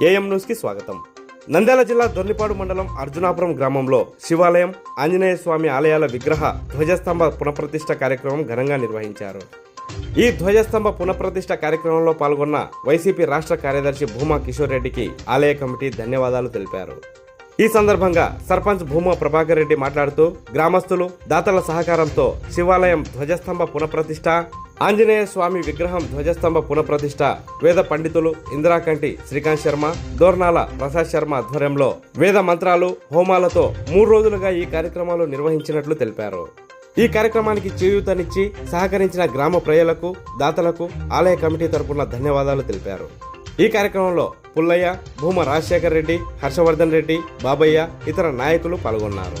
AM న్యూస్కి స్వాగతం. నంద్యాల జిల్లా దొర్లిపాడు మండలం అర్జునాపురం గ్రామంలో శివాలయం ఆంజనేయ స్వామి ఆలయాల విగ్రహ ధ్వజస్తంభ పునఃప్రతిష్ఠ కార్యక్రమం ఘనంగా నిర్వహించారు. ఈ ధ్వజస్తంభ పునఃప్రతిష్ఠ కార్యక్రమంలో పాల్గొన్న వైసీపీ రాష్ట్ర కార్యదర్శి భూమా కిషోర్ రెడ్డికి ఆలయ కమిటీ ధన్యవాదాలు తెలిపారు. ఈ సందర్భంగా సర్పంచ్ భూమా ప్రభాకర్ రెడ్డి మాట్లాడుతూ గ్రామస్తులు దాతల సహకారంతో శివాలయం ధ్వజస్తంభ పునఃప్రతిష్ఠ ఆంజనేయ స్వామి విగ్రహం ధ్వజస్తంభ పునఃప్రతిష్ఠ వేద పండితులు ఇందిరాకంటి శ్రీకాంత్ శర్మ దోర్నాల ప్రసాద్ శర్మ ఆధ్వర్యంలో వేద మంత్రాలు హోమాలతో మూడు రోజులుగా ఈ కార్యక్రమాలు నిర్వహించినట్లు తెలిపారు. ఈ కార్యక్రమానికి చేయూతనిచ్చి సహకరించిన గ్రామ ప్రజలకు దాతలకు ఆలయ కమిటీ తరపున ధన్యవాదాలు తెలిపారు. ఈ కార్యక్రమంలో పుల్లయ్య భూమ రాజశేఖర్ రెడ్డి హర్షవర్ధన్ రెడ్డి బాబయ్య ఇతర నాయకులు పాల్గొన్నారు.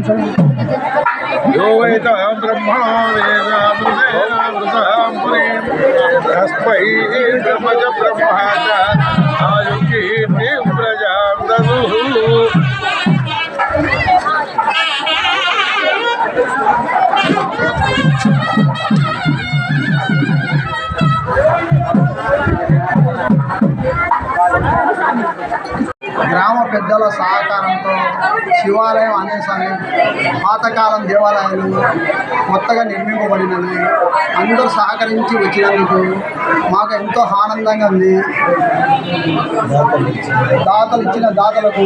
यो वेद वेदामृतेनामृतां ब्रह्मा आयुकीर्तिं గ్రామ పెద్దల సహకారంతో శివాలయం అనేసారి పాతకాలం దేవాలయాలు కొత్తగా నిర్మింపబడినవి. అందరూ సహకరించి వచ్చినందుకు మాకు ఎంతో ఆనందంగా ఉంది. దాతలు ఇచ్చిన దాతలకు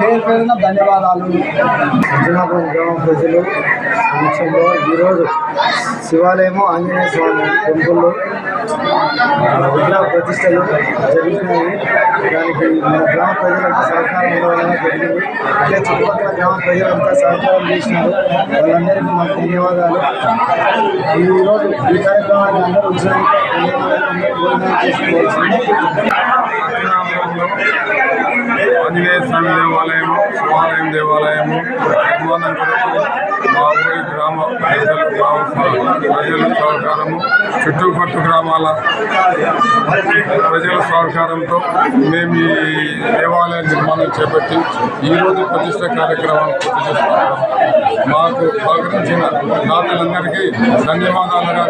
పేరు పేరున ధన్యవాదాలు. గ్రామ ప్రజలు సమక్షంలో ఈరోజు శివాలయము ఆంజనేయ స్వామి టెంపుల్లో విగ్రహ ప్రతిష్టలు జరుగుతున్నాయి దానికి మన గ్రామ ప్రజలంతా సహకారం ఉండడం జరిగింది. అంటే చుట్టుపక్కల గ్రామ ప్రజలంతా సహకారం చేసినారు. వాళ్ళందరికీ మాకు ధన్యవాదాలు. ఈరోజు ఈ కార్యక్రమాన్ని అందరూ వచ్చినందుకు ధన్యవాదాలు. ఆంజనేయ స్వామి దేవాలయం శివాలయం దేవాలయము నిర్మాణం కొరకు మా ఊరి గ్రామ ప్రజలు గ్రామ ప్రజల సహకారము చుట్టుపట్టు గ్రామాల ప్రజల సహకారంతో మేము ఈ దేవాలయ నిర్మాణం చేపట్టి ఈరోజు ప్రతిష్ట కార్యక్రమాన్ని పూర్తి చేస్తున్నాము. మాకు సహకరించిన దాతలందరికీ ధన్యవాదాలుగా